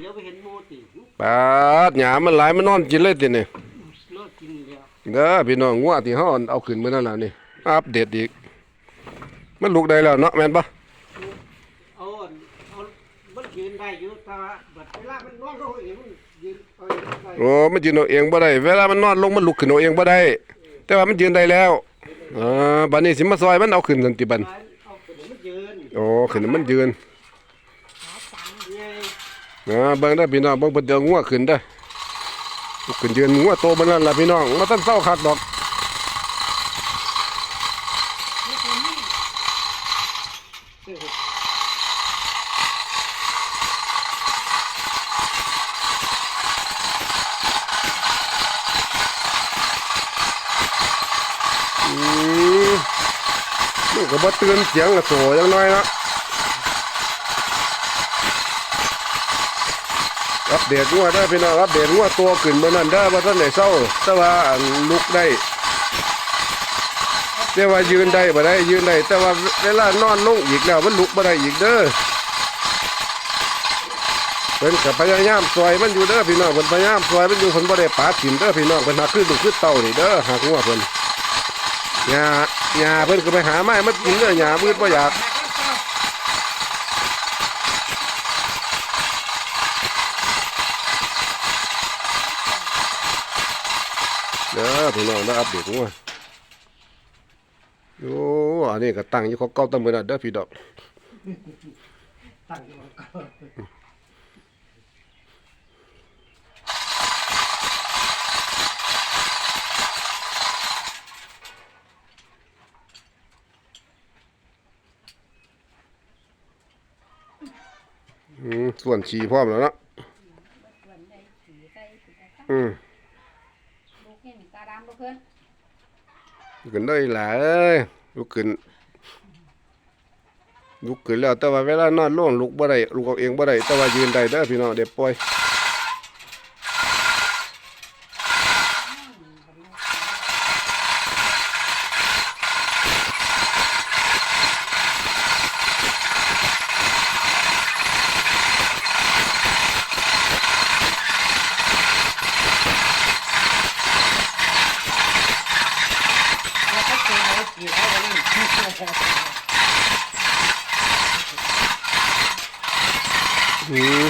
เดี๋ยวไปเห็นโมติปาดหยามันหลายมันนอนกินเลยติเนี่ยนอนกินแล้วเด้อพี่น้องงัวที่เฮาเอาขึ้นมื้อนั้นล่ะนี่ อัปเดตอีก มันลุกได้แล้วเนาะแม่นปะเอาอันเอามันยืนได้อยู่แต่ว่าบัดเวลามันนอนลงเองมันยืนเอาเองได้โอ้มันยืนเอาเองบ่ได้ เวลามันนอนลงมันลุกขึ้นเอาเองบ่ได้ แต่ว่ามันยืนได้แล้วอ่าบัดนี้สิมาซอยมันเอาขึ้นซั่นติบัดเอาขึ้นมันยืน โอ้ขึ้นมันยืนไง อ่าเบิ่งได้พี่น้องเบิ่งเพิ่นเดี๋ยวงัวขึ้นเด้ขึ้นยืนงัวโตมันนั่นแหละพี่น้องมาทันเศร้าคักดอกอืมมันก็บ่ตื่นเสียงละโสจังน้อยนะ อัปเดตงัวได้พี่น้องอัปเดตงัวตัวขึ้นเมื่อนั้นได้ว่าท่านไหนเศร้าแต่ว่าอันลุกได้แต่ว่ายืนได้บ่ได้ยืนได้แต่ว่าเวลานอนลงอีกแล้วมันลุกบ่ได้อีกเด้อเพิ่นก็พยายามซอยมันอยู่เด้อพี่น้องเพิ่นพยายามซอยมันอยู่เพิ่นบ่ได้ปาถิ่มเด้อพี่น้องเพิ่นหาคือลูกคือเต่านี่เด้อหากงัวเพิ่นหญ้าหญ้าเพิ่นก็ไปหาไม้มากินเด้อหญ้ามืดบ่อยากเด้อ พี่น้องได้อัปเดตงัวโอ้อันนี้ก็ตั้งอยู่ของเก่าตำมื้อนั้นเด้อพี่ดอกตั้งอยู่ของเก่าส่วนฉีพร้อมแล้วเนาะ วันใดสีใส่สีใส่ อืม ลูกเห็นตาดำบ่เพิ่น ขึ้นได้หลายลุกขึ้นลุกขึ้นแล้วแต่ว่าเวลานอนลงลุกบ่ได้ลุกเอาเองบ่ได้แต่ว่ายืนได้เด้อพี่น้องเดี๋ยวปล่อย แล้วก็เจอเอากี่เอาไว้นี่ อืม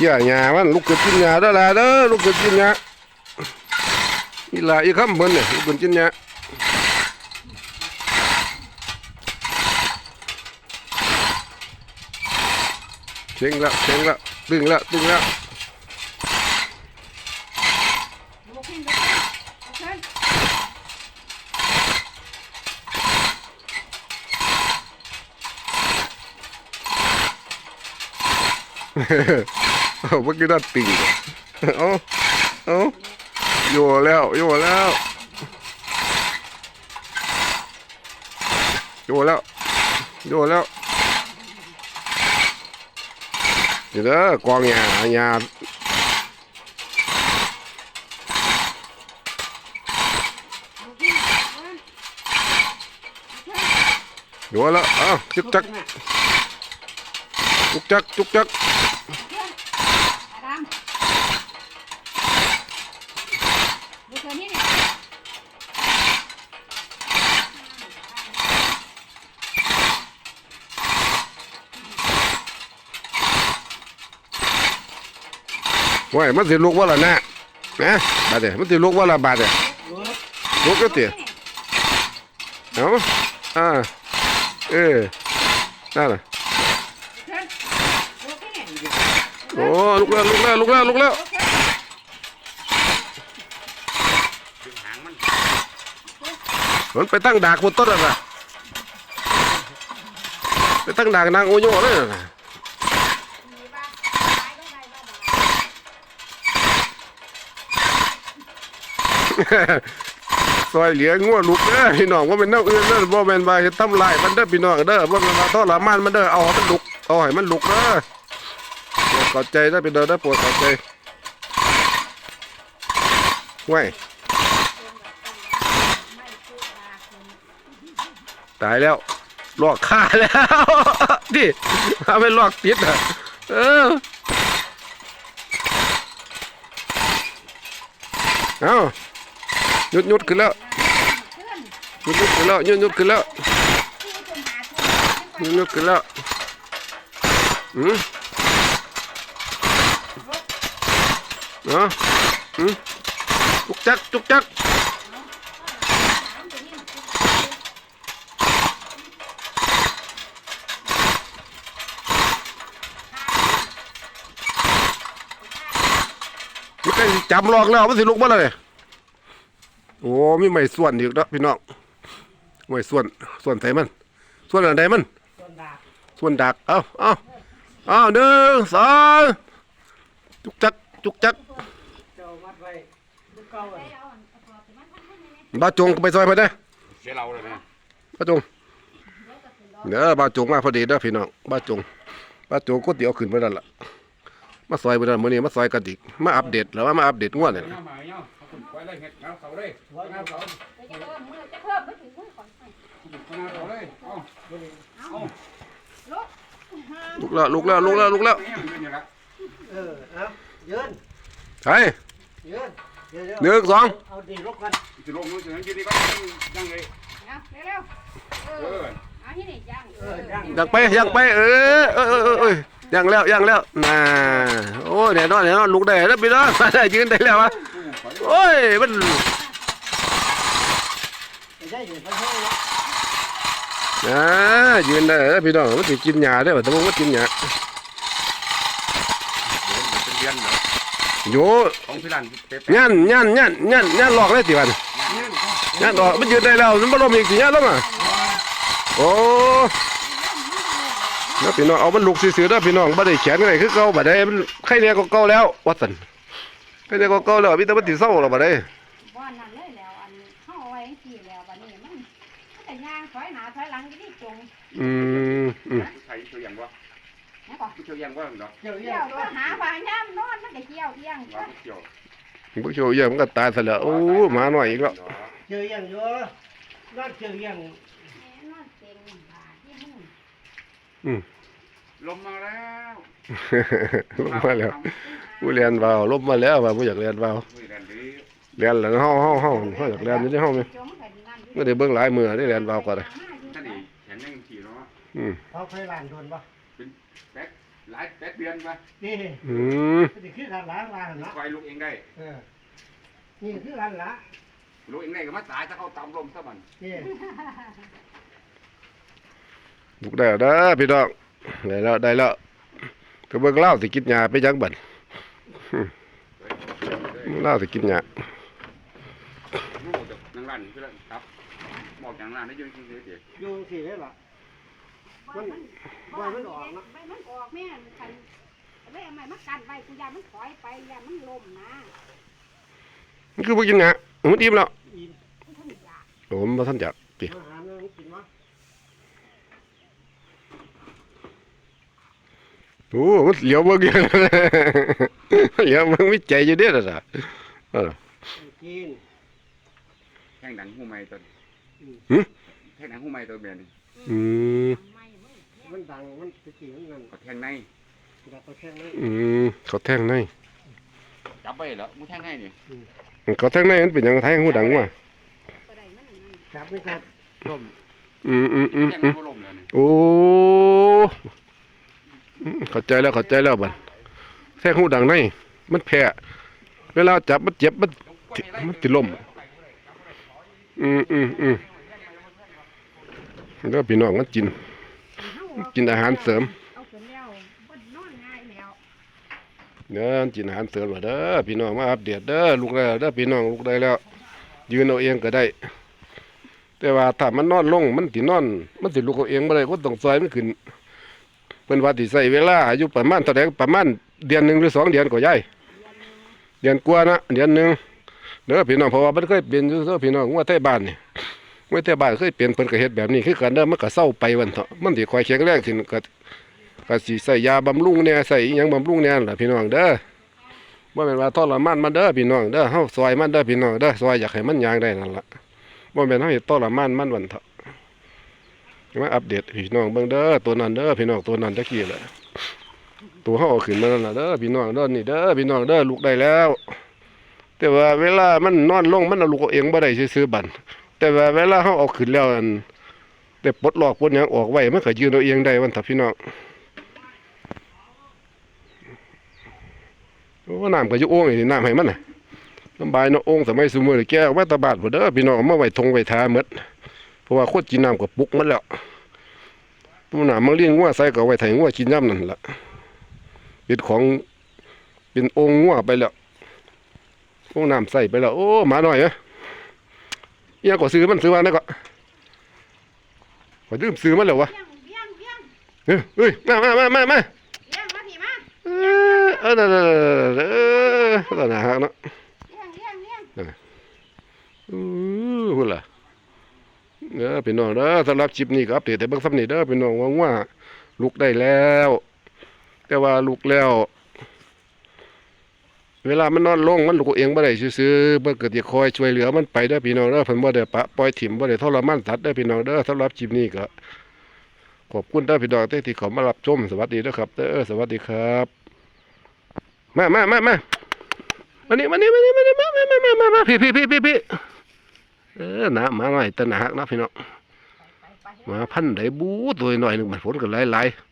เหี้ยหญ้ามันลุกขึ้นกินหญ้าเด้อล่ะเด้อลุกขึ้นกินหญ้าอีหลาอีคำเพิ่นเนี่ยลุกขึ้นกินหญ้าเช็งละเช็งละตึงละตึงละลูกเห็ นบ่เพิ่นบ่เพิ่นเอาเมื่อกี้นั่นติ่งเอาเอาโย่แล้วโย่แล้วโย่แล้วโย่แล้วเดี๋ยวเด้อกองหญ้าหญ้าลูกเห็นบ่เพิ่นโย่แล้วเอ้าจุกจักจุกจักจุกจัก ตาดำลูกเพิ่นนี่นี่ ว้ยมันสิลุกว่าล่ะนะนะบาดเดี๋ยมันสิลุกว่าละบาดเดี๋ยลุกก็เตี๋ยเอาอ่าเออนั่นน่ะเลูกเห็นนี่โอ้ลุกแล้วลุกแล้วลุกแล้วลุกแล้วมันไปตั้งดากบนต้นอะไรไปตั้งดากนางโอโย่เลยนะ มีบ้านตายก็ได้บ้าน ซอยเหลียงัวลุกเด้อพี่น้องว่าเป็นแนวอื่นเด้อบ่แม่นว่าเฮ็ดทำลายมันเด้อพี่น้องเด้อบ่แม่นว่าทรมานมันเด้อเอาให้มันลุกเอาให้มันลุกเด้อปรดใจเด้อพี่น้องเด้อปรดเข้าใจไว้ยตายแล้วลอกขาแล้วดิถ้าไม่ลอกติดอะเออเอา ยุดยุดขึ้นแล้วยุดยุดขึ้นแล้วยุดยุดขึ้นแล้วยุดยุดขึ้นแล้วอืมเนาะอืมจุกจักจุกจักมันใกล้จำลอกแล้วมันสิลุกมาเลย โอ้มีไม่ส่วนอีกแล้วพี่น้องไม่ส่วนส่วนใส่มัน ส่วนอะไรมัน ส่วนดาบส่วนดักเอาเอาเอาหนึ่งสองจุกจักจุกจักเจ้ามัดไว้ลูกเก่าอะบ้าจงก็ไปซอยไปได้อเสียเราเลยนะบ้าจงเด้อบ้าจงมาพอดีเด้อพี่น้องบ้าจงบ้าจงก็เดี๋ยวขึ้นไปนั่นล่ะมาซอยไปนั่นมื้อนี้มาซอยกันอีกมาอัปเดตแล้วว่ามาอัปเดตงวดเนี่ย เนาะมาเนาะเอาคนไว้เลยเห็ดเงาเขาเลยเงาเขาจะเพิ่มมือจะเพิ่มไม่ถึงมือก่อนเงาเขาเลยเอาเอาลุกลุกแล้วลุกแล้วลุกแล้วลุกแล้วเนี่ยมันเป็นอย่างไรเออเอายืนใช่ยืนเดี๋ยวเดี๋ยวหนึ่งสองเอาดีลบกันจะลงมือจะนั่งยืนดีก็ยังไงเอาเร็วๆเอเอออเอาที่นี่ยังเออยังยังไปยังไปเออเออเออเออเออยังแล้วยังแล้วน่าโอ้ยแน่นอนแน่นอนลุกได้แล้วพี่น้องได้ยืนได้แล้ววะ โอ้ยมันไม่ใช่เห็นพระเจ้าแล้วอ่ายืนได้เออพี่น้องมันสิกินหญ้าได้บ่แต่ว่ามันกินหญ้าเป็นเดือนเหรอโยของพี่ลันเป๊ะยันยันยันยันยันหลอกเลยติวันยันหลอกมันยืนได้แล้วมันบ่ลมอีกสิยันลงอะโอ้แล้วพี่น้องเอามันลุกซื่อๆเด้อพี่น้องบ่ได้แขนอะไรคือเก่าบ่ได้มันไข้แน่ก็เก่าแล้วว่าซั่น ไข้แน่ก็เก่าแล้วมีแต่มันสิเศร้าแล้วบ่ได้บ้านนั้นเลยแล้วอันเข้าเอาไว้ที่แล้วบัดนี้มันมันแต่ย่างถอยหน้าถอยหลังที่นี่จงอืมอืมใครเชียวยังวะนะก่อนเชียวยังวะเหรอเจ้าเยี่เกี่ยยวมก็หาบางย่ามนอนมันก็เกี่ยวเที่ยงว่าเชียวบ่เชียวเยี่ยมมันก็ตายซะแล้วโอ้หมาน้อยอีกแล้วเจอยังอยู่นั่นเจอยังนอนเต็งบาที่มืออืมลมมาแล้วลมมาแล้ว ผู้เรียนเบาลมมาแล้วว่าบ่อยากเรียนเบาคุยกันดีเรียนแล้วเฮาเฮาเฮาเฮาอยากเรียนอยู่ในห้องนี่จงมันก็นั่นบ่ได้เบิ่งหลายมื้อได้เรียนเบาก็ได้ท่านนี่แข็งแรงขี่เนาะอืมเอาไฟลานโดนปะแป๊กหลายแป๊กเดือนปะนี่อืมนี่คือการล้างล้างนะคอยลุกเองได้เออนี่คือการล้างลุกเองได้ก็มาตายถ้าเขาตำลมซะมันนี่ลูกได้แล้วเด้อพี่น้องได้แล้วได้แล้วก็เบิ่งเล่าสิกินหญ้าไปจังบัด เล่าสิกินหญ้าลูกจากนางรันพี่ลันครับบอกอย่างนั้นได้ยืนกินเสียอยู่สี่ได้หรอมันมันออกนะใบมันออกแม่คันเลยเอาไม้มากันไว้กูยามันถอยไปยามันลมนะมันคือบ่กินหญ้ามันอิ่มแล้วอินมันทำยาโอ้มันบ่ทันอยากติอาหารนั่นกินวะ โอ้มันเหลียวเบิ่งอยู่เหลียวเบิ่งมีใจอยู่เด้อล่ะเออกินแท่งหนังหูไม้ตัวหึแท่งหนังหูไม้ตัวเบียนี่อืมไม่เว้ยมันดังมันตะกี้มันนั่นก็แท่งในอยากไปแข่งเลยอืมเขาแทงในจับไปเหรอมึงแท่งให้นี่เขาแทงในมันเป็นหยังแทงหูดังว่ะก็ได้มันนั่นจับไม่ครับลมอืมอืมอืมแท่งอืมัมนก็ลมเลยนี่ โอ้อืม เข้าใจแล้วเข้าใจแล้วบัดแทงหูดังในมันแพ้เวลาจับมันเจ็บมันมันติดลมอืมอืมอืมแล้วพี่น้องมันกิน กินอาหารเสริมเอาขึ้นแล้วมันนอนง่ายแล้วเด้อกินอาหารเสริมมาเด้อพี่น้องมาอัปเดตเด้อลูกได้เด้อพี่น้องลูกได้แล้ว ยืนเอาเองก็ได้ แต่ว่าถ้ามันนอนลงมันสินอน มันสิลุกเอาเองบ่ได้ก็ต้องซอยมันขึ้น เพิ่นว่าสิใช้เวลาอายุประมาณเท่าใดประมาณเดือนหนึ่งหรือสองเดือนก็ยายเดือนกว่านะเดือนหนึ่งเด้อพี่น้องเพราะว่ามันเคยเป็นอยู่เด้อพี่น้องว่าแต่บ้านนี่ว่าแต่บ้านเคยเป็นเพิ่นก็เฮ็ดแบบนี้คือกันเด้อมันก็เศร้าไปวันเถาะมันสิคอยแข็งแรงขึ้นก็ก็สิใส่ยาบำรุงแหน่ยใส่อิหยังบำรุงแหน่ยล่ะพี่น้องเด้อบ่แม่นว่าทรมานมันเด้อพี่น้องเด้อเฮาซอยมันเด้อพี่น้องเด้อซอยอยากให้มันยางได้นั่นล่ะบ่แม่นเฮาเฮ็ดทรมานมันวันเถาะ มาอัปเดตพี่น้องเบิ่งเด้อตัวนั้นเด้อพี่น้องตัวนั้นตะกี้แหละตัวเฮาเอาขึ้นมานั่นะเด้อพี่น้องเด้อนี่เด้อพี่น้องเด้อลูกได้แล้ว แต่ว่าเวลามันนอนลงมันเอาลูกเอาเองบ่ได้ซื่อบัดแต่ว่าเวลาเฮาเอาขึ้นแล้วอันแต่ปลดล็อกปลดหยังออกไว้มันก็ยืนเอาเองได้วันถ้าพี่น้องโอ้น้ำก็ยู่โอ่งนี่น้ำให้มันน่ะลำบายเนาะองสมัยซุมื้อนี่แก้ออกมาตะบาดพุ่นเด้อพี่น้องมาไว้ทงไว้ทาหมด เพราะว่าโคนกินน้ำก็ปุกมันแล้วผู้น้ำมันเลี้ยงงัวใส่ก็เอาไว้ไถงัวกินย่ำนั่นแหละเป็นของเป็นองค์งัวไปแล้วพวกน้ำใส่ไปแล้ว โอ้หมาหน่อยเอ้ยเอียงก็ซื้อมันซื้อมาได้ก็ขอดื่มซื้อมันแล้ววะเลี้ยงเลี้ยงเลี้ยงเอ้ยเอ้ยมามามามามาเลี้ยงมาพี่มาเออเออเออเออเออตอนหนาฮักเนาะเลี้ยงเลี้ยงเลี้ยงอู้หุ่นล่ะ เด้อพี่น้องเด้อสำหรับคลิปนี้ครับเดี๋ยวแต่เบิ่งซ้ำนี่เด้อพี่น้องว่าว่าลุกได้แล้ว แต่ว่าลุกแล้ว เวลามันนอนลงมันลุกเองบ่ได้ซื่อๆบ่เกิดจะคอยช่วยเหลือมันไปเด้อพี่น้องเด้อเพิ่นบ่ได้ปะปล่อยถิ่มบ่ได้ทรมานสัตว์เด้อพี่น้องเด้อสำหรับคลิปนี้ก็ขอบคุณเด้อพี่น้องที่เขามารับชมสวัสดีเด้อครับเด้อสวัสดีครับมามามามามานี่มานี่มานี่มานี่มามามามามาพี่พี่พี่พี่พี่ เออหนามาหน่อยแต่หนาฮักนะพี่น้องมาพันได้บูตัวหน่อยหนึ่งมันฝนก็หลายๆ